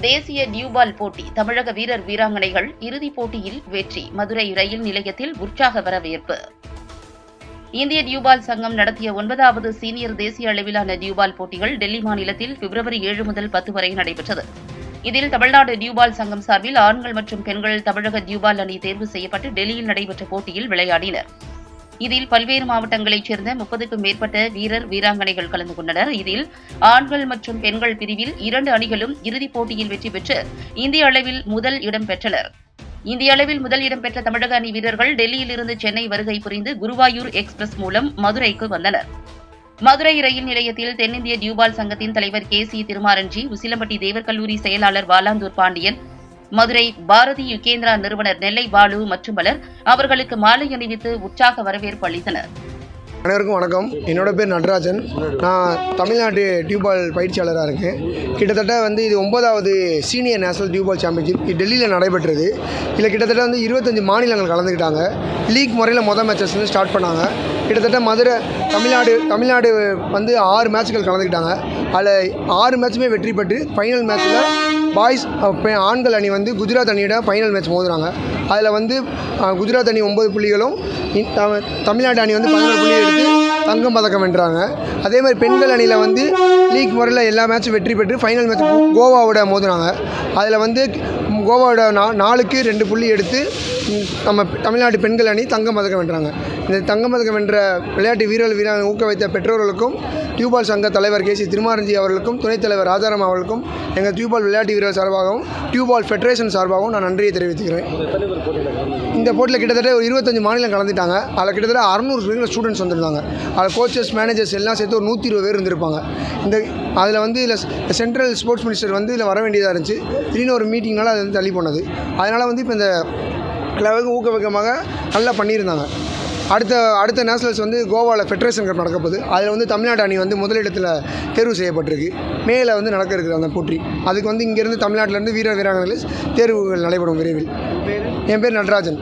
தேசிய டியூபால் போட்டி தமிழக வீரர் வீராங்கனைகள் இறுதிப் போட்டியில் வெற்றி மதுரை ரயில் நிலையத்தில் உற்சாக வரவேற்பு. இந்திய டியூபால் சங்கம் நடத்திய ஒன்பதாவது சீனியர் தேசிய அளவிலான டியூபால் போட்டிகள் டெல்லி மாநிலத்தில் பிப்ரவரி ஏழு முதல் பத்து வரை நடைபெற்றது. இதில் தமிழ்நாடு டியூபால் சங்கம் சார்பில் ஆண்கள் மற்றும் பெண்கள் தமிழக டியூபால் அணி தேர்வு செய்யப்பட்டு டெல்லியில் நடைபெற்ற போட்டியில் விளையாடினர். இதில் பல்வேறு மாவட்டங்களைச் சேர்ந்த முப்பதுக்கும் மேற்பட்ட வீரர் வீராங்கனைகள் கலந்து கொண்டனர். இதில் ஆண்கள் மற்றும் பெண்கள் பிரிவில் இரண்டு அணிகளும் இறுதிப் போட்டியில் வெற்றி பெற்று இந்திய அளவில் முதல் இடம் பெற்றனர். இந்திய அளவில் முதல் இடம் பெற்ற தமிழக அணி வீரர்கள் டெல்லியிலிருந்து சென்னை வருகை புரிந்து குருவாயூர் எக்ஸ்பிரஸ் மூலம் மதுரைக்கு வந்தனர். மதுரை ரயில் நிலையத்தில் தென்னிந்திய டியூபால் சங்கத்தின் தலைவர் கே சி திருமாரஞ்சி உசிலம்பட்டி தேவர் கல்லூரி செயலாளர் வாலாந்தூர் பாண்டியன் மதுரை பாரதி யுகேந்திரா நிறுவனர் நெல்லை பாலு மற்றும் பலர் அவர்களுக்கு மாலை அணிவித்து உற்சாக வரவேற்பு அளித்தனர். அனைவருக்கும் வணக்கம். என்னோட பேர் நடராஜன். நான் தமிழ்நாட்டு டியூபால் பயிற்சியாளராக இருக்கேன். கிட்டத்தட்ட வந்து இது ஒன்பதாவது சீனியர் நேஷனல் டியூபால் சாம்பியன்ஷிப் டெல்லியில் நடைபெற்றது. இதில் கிட்டத்தட்ட வந்து இருபத்தஞ்சி மாநிலங்கள் கலந்துக்கிட்டாங்க. லீக் முறையில் மொதல் மேட்சஸ் வந்து ஸ்டார்ட் பண்ணாங்க. கிட்டத்தட்ட மதுரை தமிழ்நாடு தமிழ்நாடு வந்து ஆறு மேட்ச்கள் கலந்துக்கிட்டாங்க. அதில் ஆறு மேட்சுமே வெற்றி பெற்று ஃபைனல் மேட்ச்சில் பாய்ஸ் ஆண்கள் அணி வந்து குஜராத் அணியோட ஃபைனல் மேட்ச் மோதுறாங்க. அதில் வந்து குஜராத் அணி ஒம்பது புள்ளிகளும் தமிழ்நாடு அணி வந்து பதினோரு புள்ளி எடுத்து தங்கம் பதக்கம் வென்றாங்க. அதே மாதிரி பெண்கள் அணியில் வந்து லீக் முறையில் எல்லா மேட்சும் வெற்றி பெற்று ஃபைனல் மேட்ச் கோவாவோட மோதுனாங்க. அதில் வந்து கோவாவோட நா நாலுக்கு ரெண்டு புள்ளி எடுத்து நம்ம தமிழ்நாடு பெண்கள் அணி தங்கம் பதக்கம் வென்றாங்க. இந்த தங்கம் பதக்கம் வென்ற விளையாட்டு வீரர்கள் வீராங்க ஊக்க வைத்த பெற்றோர்களுக்கும் டியூபால் சங்க தலைவர் கே சி திருமாரஞ்சி அவர்களுக்கும் துணைத் தலைவர் ராஜாராம் அவர்களுக்கும் எங்கள் டியூபால் விளையாட்டு வீரர் சார்பாகவும் டியூபால் ஃபெடரேஷன் சார்பாகவும் நான் நன்றியை தெரிவித்துக்கிறேன். இந்த போட்டியில் கிட்டத்தட்ட ஒரு இருபத்தஞ்சு மாநிலம் கலந்துட்டாங்க. அதில் கிட்டத்தட்ட அறநூறு ஸ்டூடெண்ட்ஸ் வந்திருந்தாங்க. அதில் கோச்சஸ் மேனேஜர்ஸ் எல்லாம் சேர்த்து ஒரு நூற்றி இருபது பேர் இருந்திருப்பாங்க. இந்த அதில் வந்து இதில் சென்ட்ரல் ஸ்போர்ட்ஸ் மினிஸ்டர் வந்து இதில் வர வேண்டியதாக இருந்துச்சு. திடீர்னு ஒரு மீட்டிங்னால அது வந்து தள்ளி போனது அதனால் வந்து இப்போ இந்த கிளவுக்கு ஊக்கவிக்கமாக நல்லா பண்ணியிருந்தாங்க. அடுத்த அடுத்த நேஷனல்ஸ் வந்து கோவாவில் ஃபெடரேஷன் கப் நடக்க போகுது. அதில் வந்து தமிழ்நாடு அணி வந்து முதலிடத்தில் தேர்வு செய்யப்பட்டிருக்கு. மேல வந்து நடக்க இருக்குது அந்த போட்டி. அதுக்கு வந்து இங்கேருந்து தமிழ்நாட்டிலேருந்து வீர வீராங்கனைகள் தேர்வுகள் நடைபெறும் விரைவில். என் பேர் நடராஜன்.